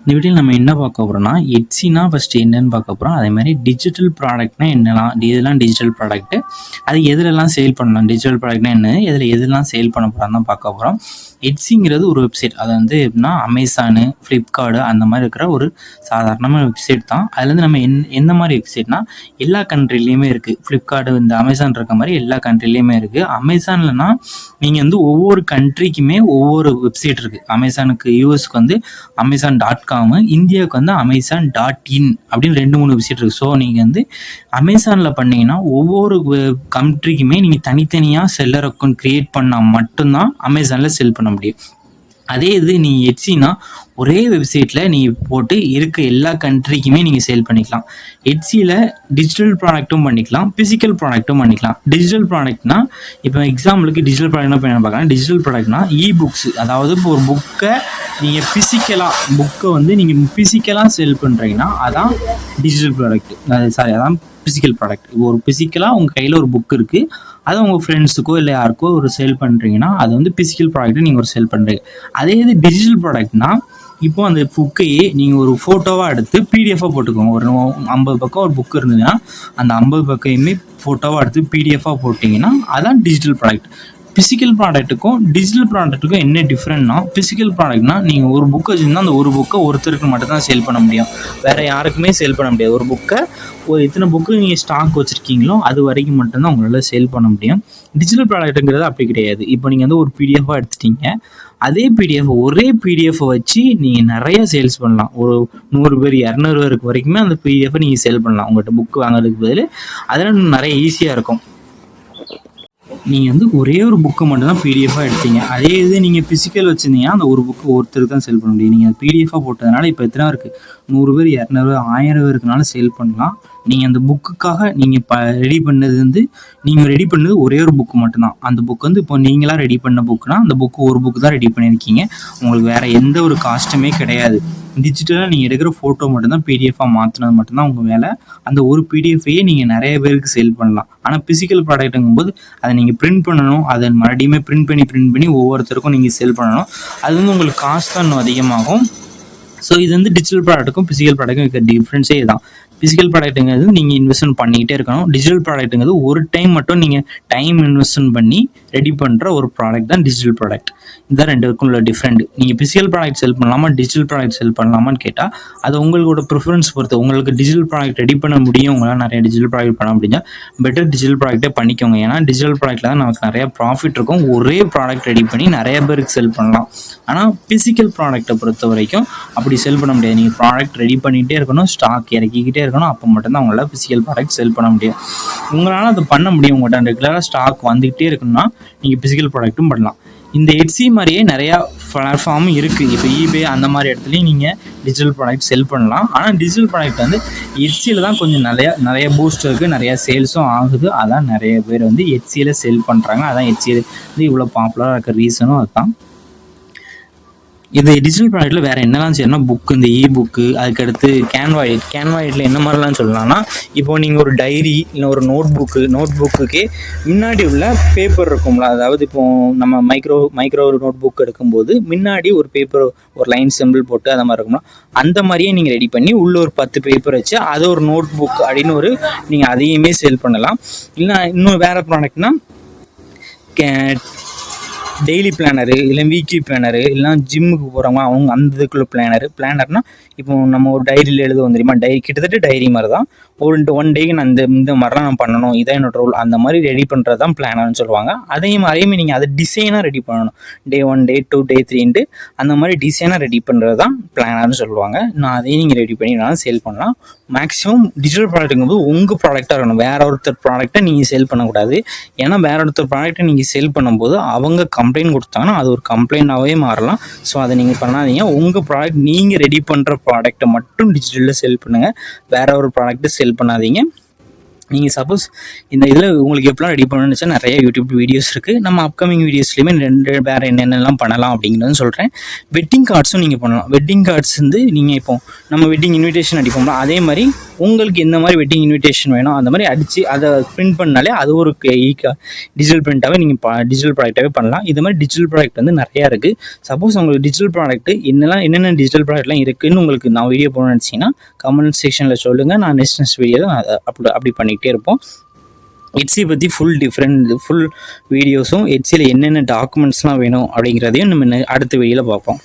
இந்த வீடியோவில் நம்ம என்ன பார்க்க போகிறோம்னா எட்ஸினா ஃபஸ்ட்டு என்னன்னு பார்க்க போகிறோம் அதே மாதிரி டிஜிட்டல் ப்ராடக்ட்னா என்னலாம் இதெல்லாம் டிஜிட்டல் ப்ராடக்ட்டு அது எதுலலாம் சேல் பண்ணலாம் டிஜிட்டல் ப்ராடக்ட்னா என்ன எதில் எதுலாம் சேல் பண்ண போகிறோம் பார்க்க போகிறோம் எட்ஸிங்கிறது ஒரு வெப்சைட் அது வந்து எப்படின்னா அமேசானு ஃப்ளிப்கார்டு அந்த மாதிரி இருக்கிற ஒரு சாதாரணமான வெப்சைட் தான். அதுலேருந்து நம்ம என் எந்த மாதிரி வெப்சைட்னா எல்லா கண்ட்ரிலையுமே இருக்குது ஃப்ளிப்கார்டு இந்த அமேசான் இருக்க மாதிரி எல்லா கண்ட்ரிலையுமே இருக்குது அமேசான்லனா நீங்கள் வந்து ஒவ்வொரு கண்ட்ரிக்குமே ஒவ்வொரு வெப்சைட் இருக்குது அமேசானுக்கு யூஎஸ்க்கு வந்து அமேசான் டாட் காமு இந்தியாவுக்கு வந்து அமேசான் டாட் இன் அப்படின்னு ரெண்டு மூணு வெப்சைட் இருக்குது ஸோ நீங்கள் வந்து அமேசானில் பண்ணீங்கன்னா ஒவ்வொரு கண்ட்ரிக்குமே நீங்கள் தனித்தனியாக செல்லர் அக்கௌண்ட் க்ரியேட் பண்ணால் மட்டும்தான் அமேசானில் செல் பண்ண முடியும். அதே இது நீ எட்சினா ஒரே வெப்சைட்டில் நீ போட்டு இருக்க எல்லா கண்ட்ரிக்குமே நீங்கள் சேல் பண்ணிக்கலாம். எட்சியில் டிஜிட்டல் ப்ராடக்ட்டும் பண்ணிக்கலாம் ஃபிசிக்கல் ப்ராடக்ட்டும் பண்ணிக்கலாம். டிஜிட்டல் ப்ராடக்ட்னா இப்போ எக்ஸாம்பிளுக்கு டிஜிட்டல் ப்ராடக்ட்னா இப்போ என்ன பார்க்கலாம் டிஜிட்டல் ப்ராடக்ட்னா இ புக்ஸ் அதாவது இப்போ ஒரு புக்கை நீங்கள் ஃபிசிக்கலாக புக்கை வந்து நீங்கள் ஃபிசிக்கலாக சேல் பண்ணுறீங்கன்னா அதான் டிஜிட்டல் ப்ராடக்ட் சாரி அதான் ஃபிசிக்கல் ப்ராடக்ட் இப்போ ஒரு ஃபிசிக்கலாக உங்கள் கையில் ஒரு புக் இருக்குது அதை உங்கள் ஃப்ரெண்ட்ஸுக்கோ இல்லை யாருக்கோ ஒரு சேல் பண்ணுறீங்கன்னா அது வந்து ஃபிசிக்கல் ப்ராடக்ட்டை நீங்கள் ஒரு சேல் பண்ணுறீங்க அதே இது டிஜிட்டல் ப்ராடக்ட்னா இப்போ அந்த புக்கையே நீங்கள் ஒரு ஃபோட்டோவாக எடுத்து பிடிஎஃபாக போட்டுக்கோங்க. ஒரு ஐம்பது பக்கம் ஒரு புக் இருந்ததுன்னா அந்த ஐம்பது பக்கையுமே ஃபோட்டோவாக எடுத்து பிடிஎஃபாக போட்டிங்கன்னா அதான் டிஜிட்டல் ப்ராடக்ட் ஃபிசிக்கல் ப்ராடக்ட்டுக்கும் டிஜிட்டல் ப்ராடக்ட்டுக்கும் என்ன டிஃப்ரெண்ட்னா ஃபிசிக்கல் ப்ராடக்ட்னா நீங்கள் ஒரு புக் வச்சுருந்தா அந்த ஒரு புக்கை ஒருத்தருக்கு மட்டும் தான் சேல் பண்ண முடியும். வேறு யாருக்குமே சேல் பண்ண முடியாது. ஒரு புக்கை ஒரு இத்தனை புக்கு நீங்கள் ஸ்டாக் வச்சுருக்கீங்களோ அது வரைக்கும் மட்டும்தான் உங்களால் சேல் பண்ண முடியும். டிஜிட்டல் ப்ராடக்ட்டுங்கிறது அப்படி கிடையாது. இப்போ நீங்கள் வந்து ஒரு பிடிஎஃபாக எடுத்துட்டீங்க. அதே பிடிஎஃப் ஒரே பிடிஎஃப் வச்சு நீங்கள் நிறைய சேல்ஸ் பண்ணலாம். ஒரு நூறு பேர் இரநூறு பேருக்கு வரைக்குமே அந்த பிடிஎஃபை நீங்கள் சேல் பண்ணலாம். உங்கள்கிட்ட புக் வாங்குறதுக்கு பதில். அதெல்லாம் நிறைய ஈஸியாக இருக்கும். நீங்கள் வந்து ஒரே ஒரு புக்கை மட்டும் தான் பிடிஎஃபாக எடுத்தீங்க. அதே இது நீங்கள் ஃபிசிக்கல் வச்சுருந்தீங்கன்னா அந்த ஒரு புக்கு ஒருத்தருக்கு தான் சேல் பண்ண முடியும். நீங்கள் பிடிஎஃபாக போட்டதுனால இப்போ எத்தனை இருக்குது நூறு பேர் இரநூறு ஆயிரம் பேருக்குனால சேல் பண்ணலாம். நீங்கள் அந்த புக்குக்காக நீங்கள் ப ரெடி பண்ணது வந்து நீங்கள் ரெடி பண்ணது ஒரே ஒரு புக்கு மட்டும்தான். அந்த புக் வந்து இப்போ நீங்களாக ரெடி பண்ண புக்குனா அந்த புக்கு ஒரு புக்கு தான் ரெடி பண்ணியிருக்கீங்க. உங்களுக்கு வேறு எந்த ஒரு காஸ்ட்டுமே கிடையாது. டிஜிட்டலாக நீங்கள் எடுக்கிற ஃபோட்டோ மட்டும்தான் பிடிஎஃபாக மாற்றினது மட்டும்தான் உங்கள் வேலை. அந்த ஒரு பிடிஎஃபையே நீங்கள் நிறைய பேருக்கு சேல் பண்ணலாம். ஆனால் ஃபிசிக்கல் ப்ராடக்ட்டுங்கும் போது அதை நீங்கள் பிரிண்ட் பண்ணணும். அதை மறுபடியுமே பிரிண்ட் பண்ணி பிரிண்ட் பண்ணி ஒவ்வொருத்தருக்கும் நீங்கள் சேல் பண்ணணும். அது வந்து உங்களுக்கு காஸ்ட் தான் இன்னும் அதிகமாகும். ஸோ இது வந்து டிஜிட்டல் ப்ராடக்ட்டுக்கும் ஃபிசிக்கல் ப்ராடக்ட்டுக்கும் இருக்க டிஃப்ரென்ஸே தான் ஃபிசிக்கல் ப்ராடக்ட்டுங்கிறது நீங்கள் இன்வெஸ்ட்மெண்ட் பண்ணிக்கிட்டே இருக்கணும். டிஜிட்டல் ப்ராடக்ட்டுங்கிறது ஒரு டைம் மட்டும் நீங்கள் டைம் இன்வெஸ்ட்மெண்ட் பண்ணி ரெடி பண்ணுற ஒரு ப்ராடக்ட் தான் டிஜிட்டல் ப்ராடக்ட் இதுதான் ரெண்டுக்கும் உள்ள டிஃப்ரெண்ட் நீங்கள் ஃபிசிக்கல் ப்ராடக்ட் செல் பண்ணலாமா டிஜிட்டல் ப்ராடக்ட் செல் பண்ணலாமான்னு கேட்டால் அது உங்களோட ப்ரிஃபரன்ஸ் பொறுத்து உங்களுக்கு டிஜிட்டல் ப்ராடக்ட் ரெடி பண்ண முடியும் உங்களால் நிறைய டிஜிட்டல் ப்ராடக்ட் பண்ண முடிஞ்சா பெட்டர் டிஜிட்டல் ப்ராடக்ட்டே பண்ணிக்கோங்க. ஏன்னா டிஜிட்டல் ப்ராடக்ட்டில் தான் நமக்கு நிறைய ப்ராஃபிட் இருக்கும். ஒரே ப்ராடக்ட் ரெடி பண்ணி நிறைய பேருக்கு செல் பண்ணலாம். ஆனால் ஃபிசிக்கல் ப்ராடக்ட்டை பொறுத்த வரைக்கும் அப்படி செல் பண்ண முடியாது. நீங்கள் ப்ராடக்ட் ரெடி பண்ணிகிட்டே இருக்கணும் ஸ்டாக் இறக்கிக்கிட்டே இருக்கணும் அப்போ மட்டும்தான் உங்களால் ஃபிசிக்கல் ப்ராடக்ட் செல் பண்ண முடியும். உங்களால் அது பண்ண முடியும் உங்கள்கிட்ட ரெகுலராக ஸ்டாக் வந்துக்கிட்டே இருக்குன்னா நீங்கள் ஃபிசிக்கல் ப்ராடக்ட்டும் பண்ணலாம். இந்த எட்ஸி மாதிரியே நிறையா பிளாட்ஃபார்மும் இருக்குது இப்போ ஈபே அந்த மாதிரி இடத்துலையும் நீங்கள் டிஜிட்டல் ப்ராடக்ட் செல் பண்ணலாம். ஆனால் டிஜிட்டல் ப்ராடக்ட் வந்து எட்ஸியில் தான் கொஞ்சம் நிறையா நிறைய பூஸ்ட் இருக்குது நிறையா சேல்ஸும் ஆகுது. அதான் நிறைய பேர் வந்து எட்ஸியில் செல் பண்ணுறாங்க அதான் ஹெட்சியில் வந்து இவ்வளோ பாப்புலராக இருக்க ரீசனும் அதுதான். இது டிஜிட்டல் ப்ராடக்ட்டில் வேறு என்னலாம் செய்யணும்னா புக்கு இந்த இ புக்கு அதுக்கடுத்து கேன்வாய்ட் கேன்வாய்ட்டில் என்ன மாதிரிலாம் சொல்லலாம்னா இப்போ நீங்கள் ஒரு டைரி இல்லை ஒரு நோட் புக்கு நோட் புக்குக்கே முன்னாடி உள்ள பேப்பர் இருக்கும்ல அதாவது இப்போ நம்ம மைக்ரோ மைக்ரோ நோட் புக் எடுக்கும்போது முன்னாடி ஒரு பேப்பர் ஒரு லைன் சிம்பிள் போட்டு அந்த மாதிரி இருக்கும்னா அந்த மாதிரியே நீங்கள் ரெடி பண்ணி உள்ள ஒரு பத்து பேப்பர் வச்சு அது ஒரு நோட் புக் அப்படின்னு ஒரு நீங்கள் அதையுமே சேல் பண்ணலாம். இல்லை இன்னும் வேறு ப்ராடக்ட்னா டெய்லி பிளானரு இல்லை வீக்லி பிளானரு இல்லைனா ஜிம்முக்கு போகிறவங்க அவங்க அந்த இதுக்குள்ள பிளானரு பிளானர்னால் இப்போ நம்ம ஒரு டைரியில் எழுதுவோம் தெரியுமா? டைரி கிட்டத்தட்ட டைரி மாதிரி தான் ஒரு ஒன் டேக்கு நான் இந்த இந்த மாதிரிலாம் நான் பண்ணணும் இதான் என்னோட ரோல் அந்த மாதிரி ரெடி பண்ணுறது தான் பிளானர்னு சொல்லுவாங்க. அதையும் அதேமாதிரி நீங்கள் அதை டிசைனாக ரெடி பண்ணணும். டே ஒன் டே டூ டே த்ரீன்ட்டு அந்த மாதிரி டிசைனாக ரெடி பண்ணுறது தான் பிளானர்னு சொல்லுவாங்க. நான் அதையும் நீங்கள் ரெடி பண்ணி நான் சேல் பண்ணலாம். மேக்ஸிமம் டிஜிட்டல் ப்ராடக்ட்டுங்கும்போது உங்கள் ப்ராடக்டாக இருக்கணும். வேற ஒருத்தர் ப்ராடக்ட்டை நீங்கள் சேல் பண்ணக்கூடாது. ஏன்னா வேற ஒருத்தர் ப்ராடக்ட்டை நீங்கள் சேல் பண்ணும்போது அவங்க கம்ப்ளைண்ட் கொடுத்தாங்கன்னா அது ஒரு கம்ப்ளைண்ட்டாகவே மாறலாம். ஸோ அதை நீங்கள் பண்ணாதீங்க. உங்கள் ப்ராடக்ட் நீங்கள் ரெடி பண்ணுற ப்ராடக்ட்டை மட்டும் டிஜிட்டலில் செல் பண்ணுங்கள் வேற ஒரு ப்ராடக்ட்டை செல் பண்ணாதீங்க. நீங்கள் சப்போஸ் இந்த இதில் உங்களுக்கு எப்படிலாம் ரெடி பண்ணணும்னு நிறைய யூடியூப் வீடியோஸ் இருக்குது நம்ம அப்கமிங் வீடியோஸ்லையுமே ரெண்டு வேறு என்னென்னலாம் பண்ணலாம் அப்படிங்கிறது சொல்கிறேன் வெட்டிங் கார்ட்ஸும் நீங்கள் பண்ணலாம். வெட்டிங் கார்ட்ஸ் வந்து நீங்கள் இப்போ நம்ம வெட்டிங் இன்விடேஷன் அடிப்போம்ல அதே மாதிரி உங்களுக்கு இந்த மாதிரி வெட்டிங் இன்விடேஷன் வேணும் அந்த மாதிரி அடித்து அதை பிரிண்ட் பண்ணாலே அது ஒரு ஈக்கா டிஜிட்டல் பிரிண்ட்டாகவே நீங்கள் டிஜிட்டல் ப்ராடக்டாகவே பண்ணலாம். இது மாதிரி டிஜிட்டல் ப்ராடக்ட் வந்து நிறையா இருக்குது சப்போஸ் உங்களுக்கு டிஜிட்டல் ப்ராடக்ட் என்னெல்லாம் என்னென்ன டிஜிட்டல் ப்ராடக்ட்லாம் இருக்குதுன்னு உங்களுக்கு நான் வீடியோ போகணும்னு நினச்சிங்கன்னா கமெண்ட் செக்ஷனில் சொல்லுங்கள் நான் நெக்ஸ்ட் நெக்ஸ்ட் வீடியோவில் அப்படி அப்படி பண்ணிக்கிட்டே இருப்போம். எட்ஸி பற்றி ஃபுல் டிஃப்ரெண்ட் ஃபுல் வீடியோஸும் எட்ஸியில் என்னென்ன டாக்குமெண்ட்ஸ்லாம் வேணும் அப்படிங்கிறதையும் நம்ம அடுத்த வீடியோவில் பார்ப்போம்.